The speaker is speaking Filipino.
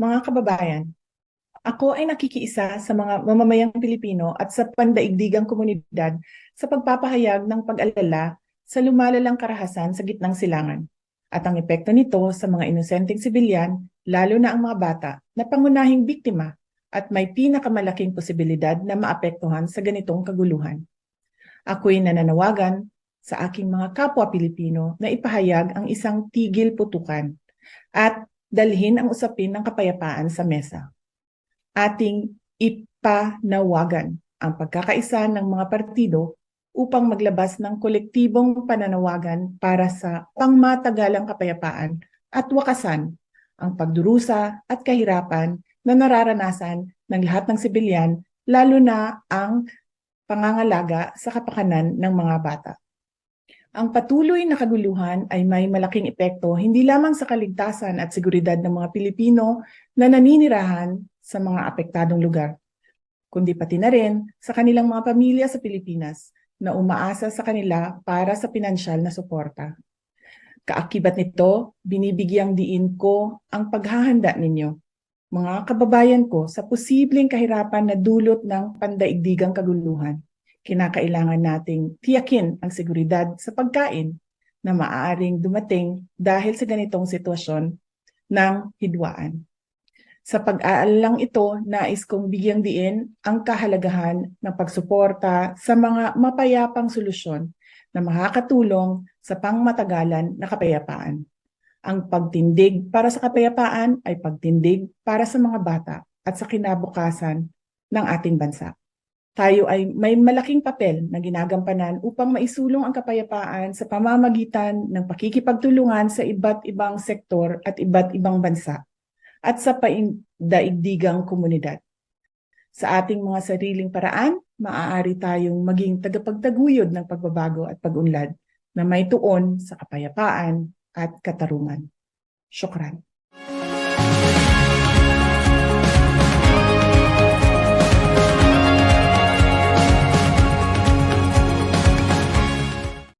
Mga kababayan, ako ay nakikiisa sa mga mamamayang Pilipino at sa pandaigdigang komunidad sa pagpapahayag ng pag-alala sa lumalalang karahasan sa gitnang silangan at ang epekto nito sa mga inosenteng sibilyan, lalo na ang mga bata na pangunahing biktima at may pinakamalaking posibilidad na maapektuhan sa ganitong kaguluhan. Ako'y nananawagan sa aking mga kapwa Pilipino na ipahayag ang isang tigil putukan at dalhin ang usapin ng kapayapaan sa mesa. Ating ipanawagan ang pagkakaisa ng mga partido upang maglabas ng kolektibong pananawagan para sa pangmatagalang kapayapaan at wakasan ang pagdurusa at kahirapan na nararanasan ng lahat ng sibilyan, lalo na ang pangangalaga sa kapakanan ng mga bata. Ang patuloy na kaguluhan ay may malaking epekto hindi lamang sa kaligtasan at seguridad ng mga Pilipino na naninirahan sa mga apektadong lugar, kundi pati na rin sa kanilang mga pamilya sa Pilipinas na umaasa sa kanila para sa pinansyal na suporta. Kaakibat nito, binibigyang diin ko ang paghahanda ninyo, mga kababayan ko, sa posibleng kahirapan na dulot ng pandaigdigang kaguluhan kinakailangan nating tiyakin ang seguridad sa pagkain na maaaring dumating dahil sa ganitong sitwasyon ng hidwaan. Sa pag-aalalang ito, nais kong bigyang diin ang kahalagahan ng pagsuporta sa mga mapayapang solusyon na makakatulong sa pangmatagalan na kapayapaan. Ang pagtindig para sa kapayapaan ay pagtindig para sa mga bata at sa kinabukasan ng ating bansa tayo ay may malaking papel na ginagampanan upang maisulong ang kapayapaan sa pamamagitan ng pakikipagtulungan sa iba't ibang sektor at iba't ibang bansa at sa paindaigdigang komunidad. Sa ating mga sariling paraan, maaari tayong maging tagapagtaguyod ng pagbabago at pag-unlad na may tuon sa kapayapaan at katarungan. Syukran.